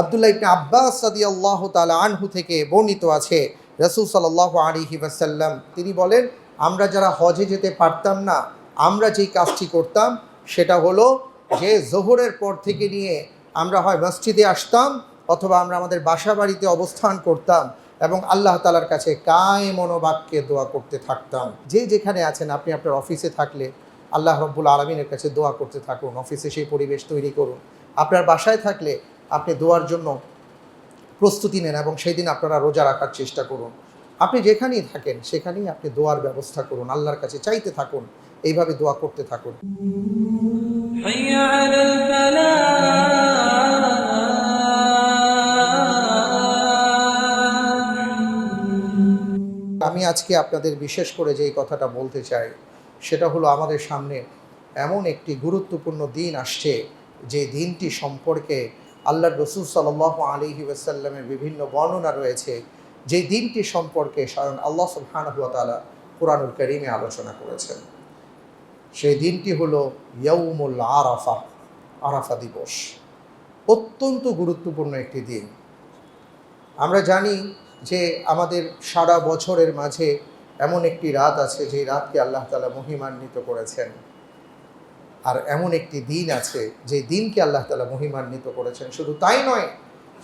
আবদুল্লাহ ইবনে আব্বাস সাদি আল্লাহ তালা আনহু থেকে বর্ণিত আছে, রসুল সাল্লাহ আলিহি ওয়াসাল্লাম। তিনি বলেন, আমরা যারা হজে যেতে পারতাম না, আমরা যেই কাজটি করতাম, সেটা হলো যে জোহরের পর থেকে নিয়ে আমরা হয় মসজিদে আসতাম অথবা আমরা আমাদের বাসা বাড়িতে অবস্থান করতাম এবং আল্লাহ তালার কাছে কায় মনোবাক্যে দোয়া করতে থাকতাম। যে যেখানে আছেন, আপনি আপনার অফিসে থাকলে আল্লাহ রব্বুল আলমিনের কাছে দোয়া করতে থাকুন, অফিসে সেই পরিবেশ তৈরি করুন। আপনার বাসায় থাকলে আপনি দোয়ার জন্য প্রস্তুতি নেন এবং সেই দিন আপনারা রোজা রাখার চেষ্টা করুন। আপনি যেখানেই থাকেন সেখানেই আপনি দোয়ার ব্যবস্থা করুন। আল্লাহর কাছে চাইতে থাকুন এইভাবে দোয়া করতে থাকুন। আমি আজকে আপনাদের বিশেষ করে যে কথাটা বলতে চাই সেটা হলো আমাদের সামনে এমন একটি গুরুত্বপূর্ণ দিন আসছে যে দিনটি সম্পর্কে আল্লাহ রসুল সাল আলী ওয়াসাল্লামের বিভিন্ন বর্ণনা রয়েছে। যে দিনটি সম্পর্কে স্বয়ং আল্লাহ সুবহানাহুয়া তাআলা কোরআনুল করিমে আলোচনা করেছেন। সেই দিনটি হলো ইয়ৌমুল আরাফা আরাফা দিবস। অত্যন্ত গুরুত্বপূর্ণ একটি দিন। আমরা জানি যে আমাদের সারা বছরের মাঝে এমন একটি রাত আছে যে রাতকে আল্লাহ তালা মহিমান্বিত করেছেন। আর এমন একটি দিন আছে যে দিনকে আল্লাহ তালা মহিমান্বিত করেছেন। শুধু তাই নয়,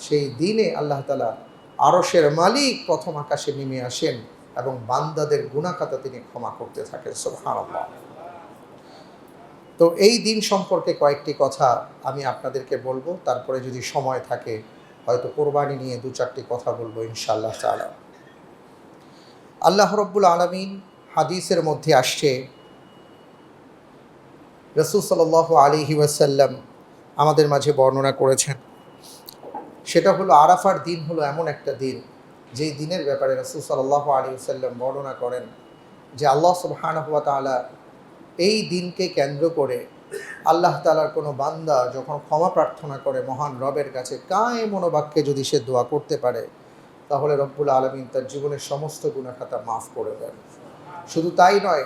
সেই দিনে আল্লাহ তালা আরসের মালিক প্রথম আকাশে নেমে আসেন এবং বান্দাদের গুণাখাতা তিনি ক্ষমা করতে থাকেন। সুবহানাল্লাহ। তো এই দিন সম্পর্কে কয়েকটি কথা আমি আপনাদেরকে বলব। তারপরে যদি সময় থাকে, হয়তো কোরবানি নিয়ে দু চারটি কথা বলব ইনশাআল্লাহ আল্লাহ রব্বুল আলমিন হাদিসের মধ্যে আসছে রসুল সাল আলিহি ওয়াসাল্লাম আমাদের মাঝে বর্ণনা করেছেন। সেটা হলো আরাফার দিন হলো এমন একটা দিন, যেই দিনের ব্যাপারে রসুল সাল্লাহ আলী সাল্লাম বর্ণনা করেন যে আল্লাহ সুবহানাহু ওয়া তাআলা এই দিনকে কেন্দ্র করে আল্লাহ তালার কোনো বান্দা যখন ক্ষমা প্রার্থনা করে মহান রবের কাছে কায়ে মনোবাক্যে যদি সে দোয়া করতে পারে, তাহলে রব্বুল আলমিন তার জীবনের সমস্ত গুণাখাতা মাফ করে দেন। শুধু তাই নয়,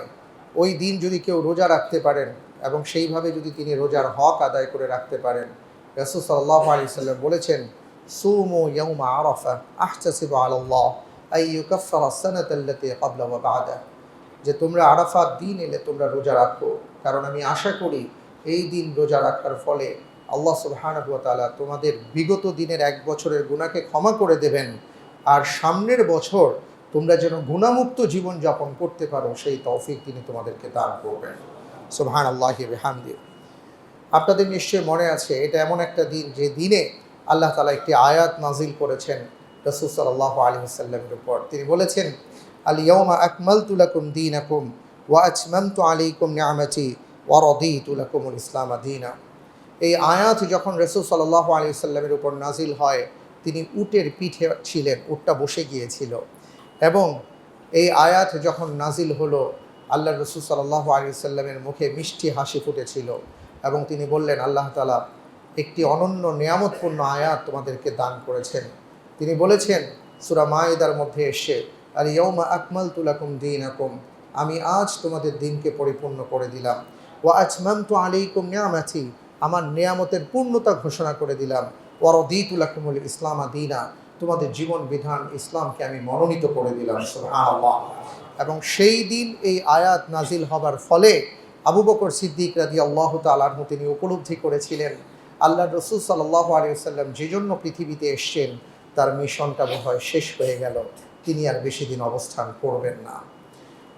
ওই দিন যদি কেউ রোজা রাখতে পারেন এবং সেইভাবে যদি তিনি রোজার হক আদায় করে রাখতে পারেন, রসুল সাল্লাহ আলি সাল্লাম বলেছেন, সুমো ইয়ৌমা আরফা আহতাসিব আল্লাহ যে তোমরা আরাফাত দিন এলে তোমরা রোজা রাখো। কারণ আমি আশা করি এই দিন রোজা রাখার ফলে আল্লাহ সুবহানাহু তোমাদের বিগত দিনের এক বছরের গুণাকে ক্ষমা করে দেবেন। আর সামনের বছর তোমরা যেন গুণামুক্ত জীবন যাপন করতে পারো, সেই তৌফিক তিনি তোমাদেরকে দান করবেন। সুবহান আল্লাহ হামদি আপনাদের নিশ্চয়ই মনে আছে, এটা এমন একটা দিন যে দিনে আল্লাহ তালা একটি আয়াত নাজিল করেছেন রসুল সাল্লাহ আলী সাল্লামের উপর। তিনি বলেছেন আলিয়মা আকমাল তুলাকুম দিন আকুম ওয়া আচমামতু আলাইকুম নিয়ামাতি ওয়া রদিতু লাকুমুল ইসলাম দিনা। এই আয়াত যখন রসুল সাল্লাহ আলী সাল্লামের উপর নাজিল হয়, তিনি উটের পিঠে ছিলেন, উটটা বসে গিয়েছিল। এবং এই আয়াত যখন নাজিল হলো আল্লাহ রসুল সাল্লাহ আলী সাল্লামের মুখে মিষ্টি হাসি ফুটেছিল এবং তিনি বললেন, আল্লাহ তালা একটি অনন্য নিয়ামতপূর্ণ আয়াত তোমাদেরকে দান করেছেন। তিনি বলেছেন, সুরা মায়েদার মধ্যে এসে আর ইয়ৌমা আকমাল তুলাকুম দিন আকুম আমি আজ তোমাদের দিনকে পরিপূর্ণ করে দিলাম। ও আজমাম তো আলাইকুম নিয়ামাছি আমার নিয়ামতের পূর্ণতা ঘোষণা করে দিলাম। ওয়ারদিতুলাকুমুল ইসলামা দিনা তোমাদের জীবন বিধান ইসলামকে আমি মনোনীত করে দিলাম এবং সেই দিন এই আয়াত নাজিল হবার ফলে আবু বকর সিদ্দিক রাদি আল্লাহ তালাহু তিনি উপলব্ধি করেছিলেন আল্লাহ রসুল সাল্লাহ আলিয়াল্লাম যে জন্য পৃথিবীতে এসছেন, তার মিশনটা বোধহয় শেষ হয়ে গেল, তিনি আর বেশি দিন অবস্থান করবেন না।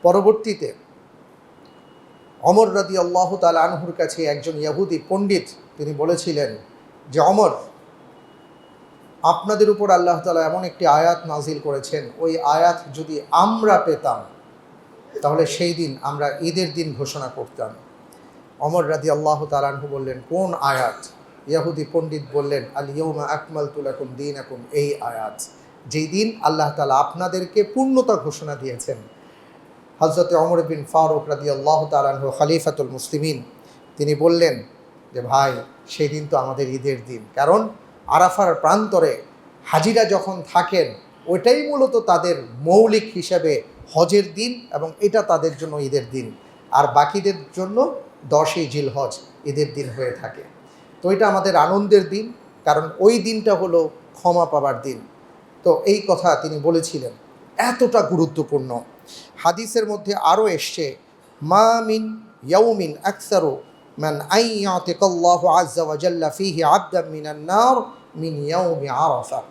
পরবর্তীতে অমর রাদি আল্লাহ তাল আনহুর কাছে একজন ইয়াহুদি পণ্ডিত, তিনি বলেছিলেন যে, অমর আপনাদের উপর আল্লাহ তালা এমন একটি আয়াত নাজিল করেছেন, ওই আয়াত যদি আমরা পেতাম, তাহলে সেই দিন আমরা ঈদের দিন ঘোষণা করতাম। অমর রাদি আল্লাহ তালানহু বললেন, কোন আয়াত? ইয়াহুদি পণ্ডিত বললেন আল ইয়ৌমা আকমাল তুলাকুম দিন আকুম এই আয়াত। যেই দিন আল্লাহ তালা আপনাদেরকে পূর্ণতা ঘোষণা দিয়েছেন। হজরতে অমর বিন ফারুক রাদি আল্লাহ তালানহু খালিফাতুল মুসলিমিন, তিনি বললেন যে, ভাই, সেই দিন তো আমাদের ঈদের দিন। কারণ আরাফার প্রান্তরে হাজিরা যখন থাকেন, ওইটাই মূলত তাদের মৌলিক হিসাবে হজের দিন এবং এটা তাদের জন্য ঈদের দিন। আর বাকিদের জন্য দশই জিল হজ ঈদের দিন হয়ে থাকে। তো এটা আমাদের আনন্দের দিন, কারণ ওই দিনটা হলো ক্ষমা পাবার দিন। তো এই কথা তিনি বলেছিলেন, এতটা গুরুত্বপূর্ণ। হাদিসের মধ্যে আরও এসছে, মা মিন ইয়াউমিন আকসারু মান আই ইয়াতিকাল্লাহু আজ্জা ওয়া জাল্লা ফীহি আবদান মিনান নার মিন ইয়াউমি আরাফা।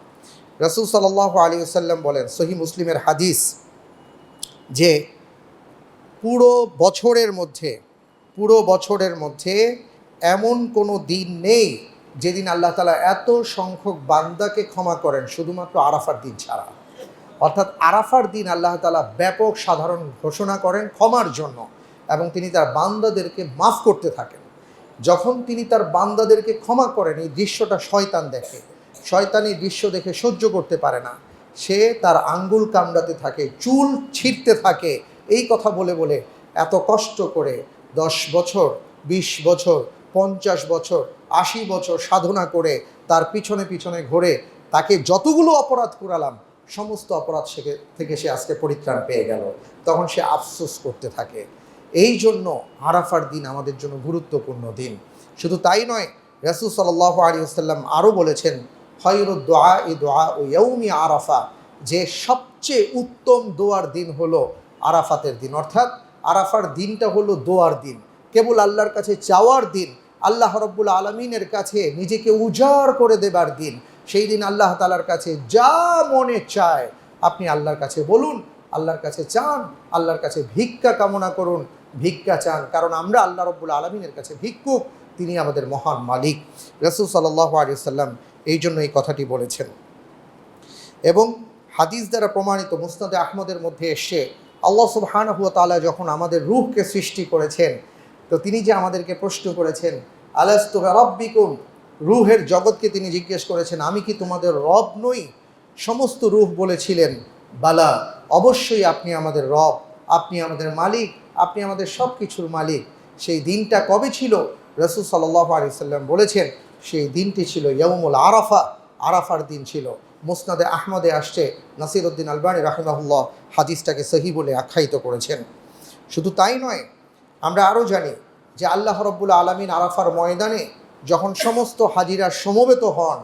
রাসূল সাল্লাল্লাহু আলাইহি ওয়াসাল্লাম বলেন সহি মুসলিমের হাদিস যে পুরো বছরের মধ্যে, পুরো বছরের মধ্যে এমন কোনো দিন নেই যেদিন আল্লাহ তালা এত সংখ্যক বান্দাকে ক্ষমা করেন, শুধুমাত্র আরাফার দিন ছাড়া। অর্থাৎ আরাফার দিন আল্লাহ তালা ব্যাপক সাধারণ ঘোষণা করেন ক্ষমার জন্য। এবং তিনি তার বান্দাদেরকে মাফ করতে থাকেন। যখন তিনি তার বান্দাদেরকে ক্ষমা করেন, এই দৃশ্যটা শয়তান দেখে। শয়তান এই দৃশ্য দেখে সহ্য করতে পারে না। সে তার আঙ্গুল কামড়াতে থাকে, চুল ছিঁড়তে থাকে। এই কথা বলে বলে এত কষ্ট করে দশ বছর, বিশ বছর, পঞ্চাশ বছর, আশি বছর সাধনা করে তার পিছনে পিছনে ঘুরে তাকে যতগুলো অপরাধ করালাম সমস্ত অপরাধ থেকে সে আজকে পরিত্রাণ পেয়ে গেল। তখন সে আফসোস করতে থাকে। এই জন্য আরাফার দিন আমাদের জন্য গুরুত্বপূর্ণ দিন। শুধু তাই নয়, রাসুল সাল্লাহ আলী আসাল্লাম আরও বলেছেন, খয়রুদ দোয়া ই দোয়া ও ইয়ৌমি আরাফা যে সবচেয়ে উত্তম দোয়ার দিন হলো আরাফাতের দিন। অর্থাৎ আরাফার দিনটা হলো দোয়ার দিন। কেবল আল্লাহর কাছে চাওয়ার দিন, আল্লাহ রব্বুল আলমিনের কাছে নিজেকে উজাড় করে দেবার দিন। সেই দিন আল্লাহ তালার কাছে যা মনে চায়, আপনি আল্লাহর কাছে বলুন, আল্লাহর কাছে চান, আল্লাহর কাছে ভিক্ষা কামনা করুন ভিক্ষা চান, কারণ আমরা আল্লাহ রব্বুল আলমিনের কাছে ভিক্ষুক, তিনি আমাদের মহান মালিক। রসুল সাল্লাহ আলিয়াল্লাম এই জন্য এই কথাটি বলেছেন। এবং হাদিস দ্বারা প্রমাণিত মুস্তাদে আহমদের মধ্যে এসে আল্লাহ সুবহানাহু ওয়া তাআলা যখন আমাদের রূহকে সৃষ্টি করেছেন, তো তিনি যে আমাদেরকে প্রশ্ন করেছেন, আলাস্তু রব্বিকুম? রুহের জগৎকে তিনি জিজ্ঞেস করেছেন, আমি কি তোমাদের রব নই? সমস্ত রূহ বলেছিলেন, বালা, অবশ্যই আপনি আমাদের রব, আপনি আমাদের মালিক। আপনি আমাদের সব কিছুর মালিক। সেই দিনটা কবে ছিল? রসুল সাল্লাহ আলি সাল্লাম বলেছেন, সেই দিনটি ছিল ইয়মুল আরাফা। আরাফার দিন ছিল। মুসনাদে আহমদে আসছে নাসির উদ্দিন আলবানী রাহিমাহুল্লাহ হাদিসটাকে সহি বলে আখ্যায়িত করেছেন। শুধু তাই নয়, আমরা আরও জানি যে আল্লাহ রব্বুল আলমিন আরাফার ময়দানে যখন সমস্ত হাজিরা সমবেত হন,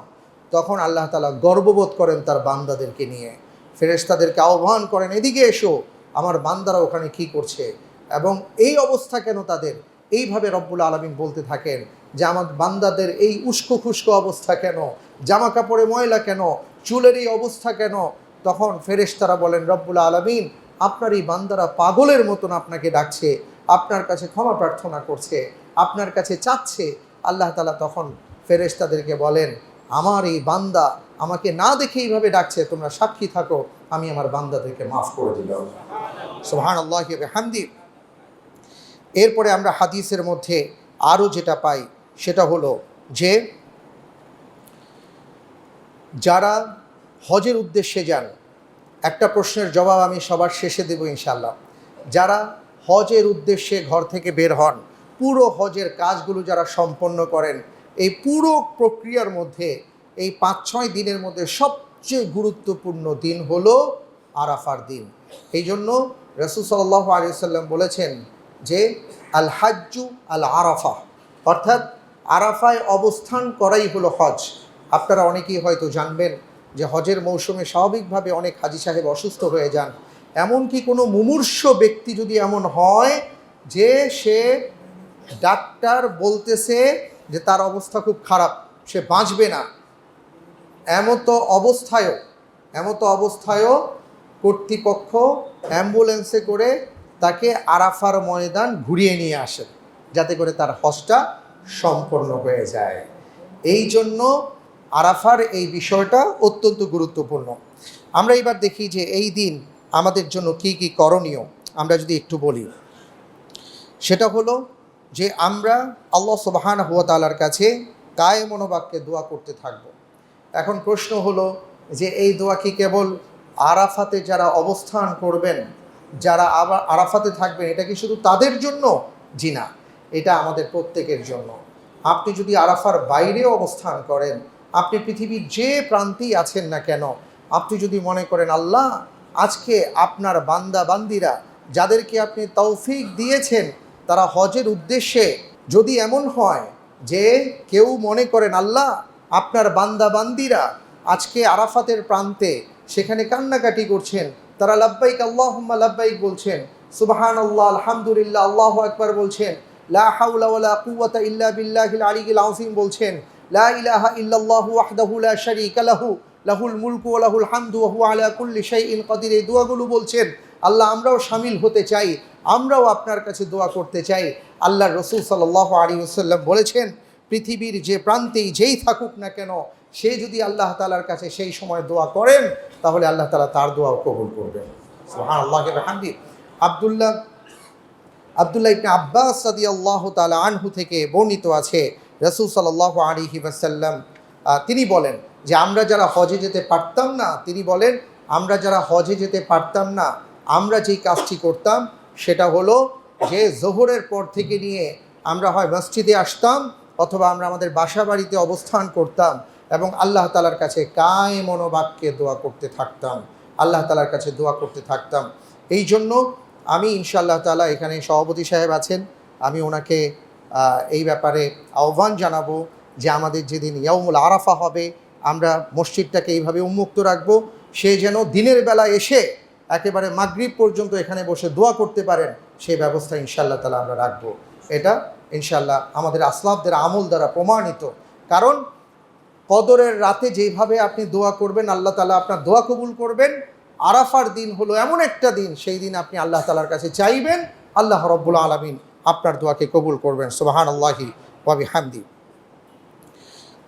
তখন আল্লাহ তালা গর্ববোধ করেন তার বান্দাদেরকে নিয়ে। ফেরেশতাদেরকে আহ্বান করেন, এদিকে এসো, আমার বান্দারা ওখানে কি করছে? এবং এই অবস্থা কেন তাদের? এইভাবে রব্বুল আলমিন বলতে থাকেন যে, আমার বান্দাদের এই উস্কো খুস্কো অবস্থা কেন? জামা কাপড়ে ময়লা কেন? চুলের এই অবস্থা কেন? তখন ফেরেশতারা বলেন, রব্বুল আলমিন, আপনার এই বান্দারা পাগলের মতন আপনাকে ডাকছে, আপনার কাছে ক্ষমা প্রার্থনা করছে, আপনার কাছে চাচ্ছে। আল্লাহ তালা তখন ফেরেশতাদেরকে বলেন, আমার এই বান্দা আমাকে না দেখে এইভাবে ডাকছে, তোমরা সাক্ষী থাকো, আমি আমার বান্দাদেরকে মাফ করে দিলাম। সোহান আল্লাহ হামদি এরপরে আমরা হাদিসের মধ্যে আরও যেটা পাই, সেটা হলো যে যারা হজের উদ্দেশ্যে যান, একটা প্রশ্নের জবাব আমি সবার শেষে দেব ইনশাল্লাহ যারা হজের উদ্দেশ্যে ঘর থেকে বের হন, পুরো হজের কাজগুলো যারা সম্পন্ন করেন, এই পুরো প্রক্রিয়ার মধ্যে এই পাঁচ ছয় দিনের মধ্যে সবচেয়ে গুরুত্বপূর্ণ দিন হলো আরাফার দিন। এই জন্য রসুল সাল্লাহ আলিয়াল্লাম বলেছেন যে আল হাজ্জু আল আরাফা অর্থাৎ আরাফায় অবস্থান করাই হলো হজ। আপনারা অনেকেই হয়তো জানবেন যে হজের মৌসুমে স্বাভাবিকভাবে অনেক হাজি সাহেব অসুস্থ হয়ে যান। এমনকি কোনো মুমূর্ষ ব্যক্তি যদি এমন হয় যে সে ডাক্তার বলতেছে যে তার অবস্থা খুব খারাপ, সে বাঁচবে না। এমতো অবস্থায়ও এমতো অবস্থায়ও কর্তৃপক্ষ অ্যাম্বুলেন্সে করে তাকে আরাফার ময়দান ঘুরিয়ে নিয়ে আসেন, যাতে করে তার হজটা সম্পন্ন হয়ে যায়। এই জন্য আরাফার এই বিষয়টা অত্যন্ত গুরুত্বপূর্ণ। আমরা এবার দেখি যে এই দিন আমাদের জন্য কি কি করণীয়, আমরা যদি একটু বলি। সেটা হলো যে আমরা আল্লাহ সুবাহান হুয়া তালার কাছে কায়ে মনোবাক্যে দোয়া করতে থাকব। এখন প্রশ্ন হলো যে এই দোয়া কি কেবল আরাফাতে যারা অবস্থান করবেন যারা আবার আরাফাতে থাকবেন এটা কি শুধু তাদের জন্য? জি না, এটা আমাদের প্রত্যেকের জন্য। আপনি যদি আরাফার বাইরেও অবস্থান করেন, আপনি পৃথিবীর যে প্রান্তেই আছেন না কেন, আপনি যদি মনে করেন, আল্লাহ, আজকে আপনার বান্দা, বান্দিরা যাদেরকে আপনি তৌফিক দিয়েছেন, তারা হজের উদ্দেশ্যে যদি এমন হয় যে কেউ মনে করেন, আল্লাহ, আপনার বান্দা, বান্দিরা আজকে আরাফাতের প্রান্তে সেখানে কান্নাকাটি করছেন তারা লাব্বাইক, আল্লাহুম্মা লাব্বাইক বলছেন। সুবহান আল্লাহ আলহামদুলিল্লাহ, আল্লাহ আকবার বলছেন। লা হাওলা ওয়ালা কুওয়াতা ইল্লা বিল্লাহিল আলিয়্যিল আযীম বলছেন, লা ইলাহা ইল্লাল্লাহু ওয়াহদাহু লা শারীকা লাহু, লাহুল মুলকু ওয়া লাহুল হামদু ওয়া হুয়া আলা কুল্লি শাইইন কাদির। এই দোয়াগুলো বলছেন, আল্লাহ আমরাও শামিল হতে চাই, আমরাও আপনার কাছে দোয়া করতে চাই। আল্লাহ রসুল সাল্লাহ আলী ওসাল্লাম বলেছেন, পৃথিবীর যে প্রান্তেই যেই থাকুক না কেন সে যদি আল্লাহ তালার কাছে সেই সময় দোয়া করেন তাহলে আল্লাহ তালা তার দোয়াও কবুল করবেন। সুবহান আল্লাহকে হামদি আবদুল্লাহ আবদুল্লাহ ইবনে আব্বাস সাদি আল্লাহ তালা আনহু থেকে বর্ণিত আছে রসুল সাল্লাহ আলিহি ওয়াসাল্লাম আহ, তিনি বলেন যে আমরা যারা হজে যেতে পারতাম না তিনি বলেন আমরা যারা হজে যেতে পারতাম না আমরা যেই কাজটি করতাম সেটা হলো যে জোহরের পর থেকে নিয়ে আমরা হয় মসজিদে আসতাম অথবা আমরা আমাদের বাসা বাড়িতে অবস্থান করতাম এবং আল্লাহ তালার কাছে কায় মনোবাক্যে দোয়া করতে থাকতাম। আল্লাহ তালার কাছে দোয়া করতে থাকতাম। এই জন্য আমি ইনশাআল্লাহ তালা এখানে সভাপতি সাহেব আছেন। আমি ওনাকে এই ব্যাপারে আহ্বান জানাব যে আমাদের যেদিন ইয়ামুল আরাফা হবে, আমরা মসজিদটাকে এইভাবে উন্মুক্ত রাখব, সে যেন দিনের বেলা এসে একেবারে মাগরিব পর্যন্ত এখানে বসে দোয়া করতে পারেন সেই ব্যবস্থা ইনশাআল্লাহ তালা আমরা রাখব। এটা ইনশাল্লাহ আমাদের আসলাফদের আমল দ্বারা প্রমাণিত। কারণ কদরের রাতে যেভাবে আপনি দোয়া করবেন, আল্লাহ তালা আপনার দোয়া কবুল করবেন। আরাফার দিন হলো এমন একটা দিন, সেই দিন আপনি আল্লাহ তালার কাছে চাইবেন, আল্লাহ রব্বুল আলমিন আপনার দোয়াকে কবুল করবেন। সুবাহান আল্লাহি ওয়াবি হামদি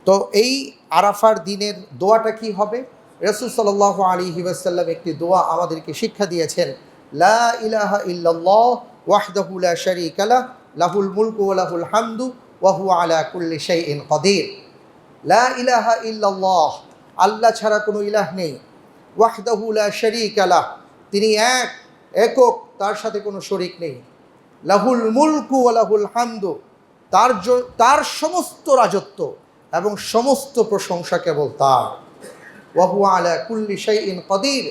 তো এই আরাফার দিনের দোয়াটা কি হবে? রসুল সাল্লাহ আলী ওয়াসাল্লাম একটি দোয়া আমাদেরকে শিক্ষা দিয়েছেন, লা ইলাহা ইল্লাল্লাহ ওয়াহদাহু লা শারীকা লাহ, লাহুল মুলকু লাহুল হামদু ওয়া হুয়া আলা কুল্লি শাইইন কাদির। লা ইলাহা ইল্লাল্লাহ, আল্লাহ ছাড়া কোনো ইলাহ নেই। ওয়াহদাহু লা শারীকা লাহ, তিনি এক, একক, তার সাথে কোনো শরিক নেই। লাহুল মুলকু ওয়া লাহুল হামদু, তার তার সমস্ত রাজত্ব এবং সমস্ত প্রশংসা কেবল তার। ওয়াহু আলা কুল্লি শাইইন কদির,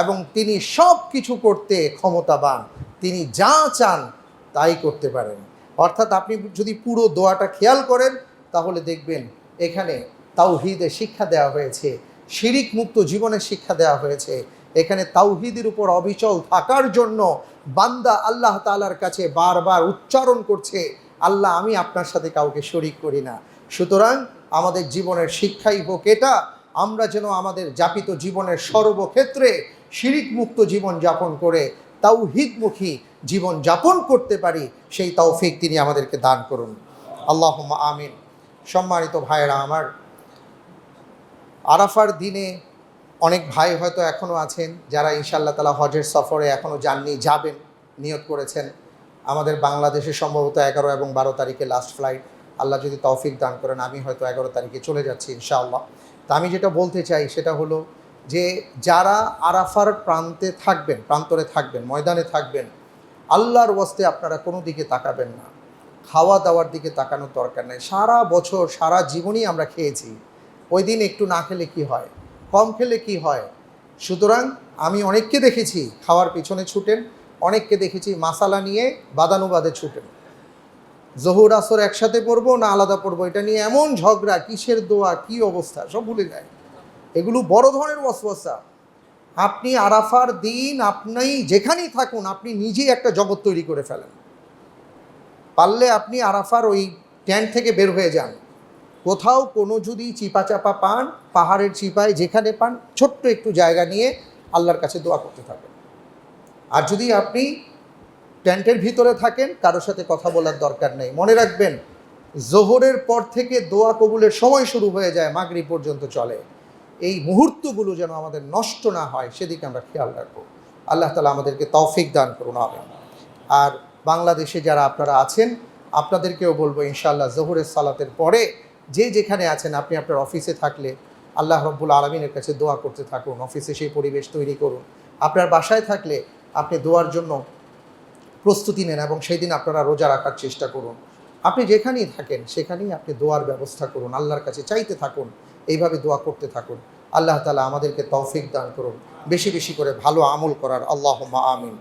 এবং তিনি সব কিছু করতে ক্ষমতাবান। তিনি যা চান তাই করতে পারেন। অর্থাৎ আপনি যদি পুরো দোয়াটা খেয়াল করেন, তাহলে দেখবেন এখানে তাওহিদের শিক্ষা দেওয়া হয়েছে, শিরিক মুক্ত জীবনের শিক্ষা দেওয়া হয়েছে। এখানে তাওহিদের উপর অবিচল থাকার জন্য বান্দা আল্লাহ তালার কাছে বারবার উচ্চারণ করছে, আল্লাহ, আমি আপনার সাথে কাউকে শরিক করি না। সুতরাং আমাদের জীবনের শিক্ষাই হোক এটা, আমরা যেন আমাদের যাপিত জীবনের সর্বক্ষেত্রে শিরিক মুক্ত জীবন যাপন করে, তাওহিদমুখী জীবন যাপন করতে পারি, সেই তৌফিক তিনি আমাদেরকে দান করুন। আল্লাহ আমিন। সম্মানিত ভাইয়েরা, আমার আরাফার দিনে অনেক ভাই হয়তো এখনও আছেন যারা ইনশাল্লাহ তালা হজের সফরে এখনও যাননি, যাবেন, নিয়ত করেছেন। আমাদের বাংলাদেশে সম্ভবত এগারো এবং বারো তারিখে লাস্ট ফ্লাইট আল্লাহ যদি তৌফিক দান করেন, আমি হয়তো এগারো তারিখে চলে যাচ্ছি ইনশাআল্লাহ। তা আমি যেটা বলতে চাই সেটা হলো যে যারা আরাফার প্রান্তে থাকবেন, প্রান্তরে থাকবেন, ময়দানে থাকবেন, আল্লাহর ওয়াস্তে আপনারা কোনো দিকে তাকাবেন না। খাওয়া দাওয়ার দিকে তাকানোর দরকার নেই। সারা বছর, সারা জীবনই আমরা খেয়েছি। ওই দিন একটু না খেলে কি হয়? কম খেলে কি হয়? সুতরাং আমি অনেককে দেখেছি খাওয়ার পিছনে ছুটেন, অনেককে দেখেছি মাসালা নিয়ে বাদানুবাদে ছুটেন। জহুর আসর একসাথে পড়ব না আলাদা পড়ব? এটা নিয়ে এমন ঝগড়া, কিসের দোয়া, কি অবস্থা? সব ভুলে যায় এগুলো বড় ধরনের ওয়াসওয়াসা। আপনি আরাফার দিন, আপনি যেখানেই থাকুন, আপনি নিজেই একটা জগৎ তৈরি করে ফেলেন। পারলে আপনি আরাফার ওই ট্যান্ট থেকে বের হয়ে যান। কোথাও কোনো যদি চিপা চাপা পান, পাহাড়ের চিপায় যেখানে পান, ছোট্ট একটু জায়গা নিয়ে আল্লাহর কাছে দোয়া করতে থাকেন। আর যদি আপনি ট্যান্টের ভিতরে থাকেন, কারোর সাথে কথা বলার দরকার নেই। মনে রাখবেন, জোহরের পর থেকে দোয়া কবুলের সময় শুরু হয়ে যায় মাগরি পর্যন্ত চলে। এই মুহূর্তগুলো যেন আমাদের নষ্ট না হয়, সেদিকে আমরা খেয়াল রাখব। আল্লাহ তালা আমাদেরকে তৌফিক দান করুন আর বাংলাদেশে যারা আপনারা আছেন, আপনাদেরকেও বলব ইনশাআল্লাহ জোহরের সালাতের পরে যে যেখানে আছেন, আপনি আপনার অফিসে থাকলে আল্লাহ রব্বুল আলমিনের কাছে দোয়া করতে থাকুন, অফিসে সেই পরিবেশ তৈরি করুন। আপনার বাসায় থাকলে আপনি দোয়ার জন্য প্রস্তুতি নেন এবং সেই দিন আপনারা রোজা রাখার চেষ্টা করুন। আপনি যেখানেই থাকেন, সেখানেই আপনি দোয়ার ব্যবস্থা করুন, আল্লাহর কাছে চাইতে থাকুন, এইভাবে দোয়া করতে থাকুন। আল্লাহ তালা আমাদেরকে তৌফিক দান করুন, বেশি বেশি করে ভালো আমল করার আল্লাহ আমিন।